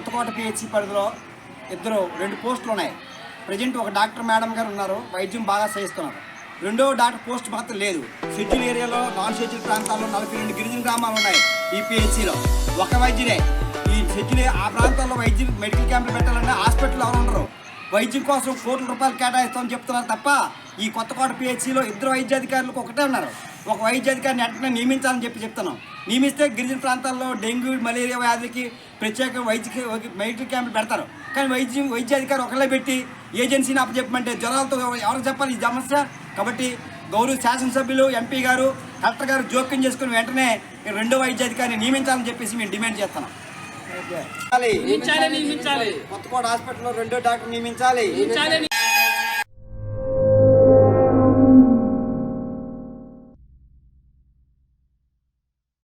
Kothakota PHC పరిధిలో ఇద్దరు రెండు పోస్టులు ఉన్నాయి. ప్రజెంట్ ఒక డాక్టర్ మేడం గారు ఉన్నారు. వైద్యం బాగా చేయిస్తున్నారు. రెండో డాక్టర్ పోస్ట్ మాత్రం లేదు. షెడ్యూల్ ఏరియాలో నాన్ షెడ్యూల్ ప్రాంతాల్లో నలభై రెండు గిరిజన గ్రామాలు ఉన్నాయి ఈ పిహెచ్సిలో ఒక వైద్యుడే. ఈ షెడ్యూల్ ఆ ప్రాంతాల్లో వైద్యం మెడికల్ క్యాంపులు పెట్టాలంటే హాస్పిటల్ ఎవరు ఉండరు. వైద్యం కోసం కోట్ల రూపాయలు కేటాయిస్తామని చెప్తున్నారు తప్ప ఈ కొత్తకోట పిహెచ్సిలో ఇద్దరు వైద్యాధికారులకు ఒకటే ఉన్నారు. ఒక వైద్యాధికారిని వెంటనే నియమించాలని చెప్పి చెప్తున్నాం. నియమిస్తే గిరిజన ప్రాంతాల్లో డెంగ్యూ మలేరియా వ్యాధికి ప్రత్యేక వైద్య మెడికల్ క్యాంపులు పెడతారు. కానీ వైద్యం వైద్యాధికారి ఒకళ్ళే పెట్టి ఏజెన్సీని అప్పచెప్పమంటే జ్వరాలతో ఎవరికి చెప్పాలి? ఈ సమస్య. కాబట్టి గౌరవ శాసనసభ్యులు ఎంపీ గారు కలెక్టర్ గారు జోక్యం చేసుకుని వెంటనే రెండో వైద్యాధికారిని నియమించాలని చెప్పేసి మేము డిమాండ్ చేస్తున్నాం. నియమించాలి నియమించాలి. కొత్తకోట హాస్పిటల్లో రెండో డాక్టర్ నియమించాలి. నియమించాలి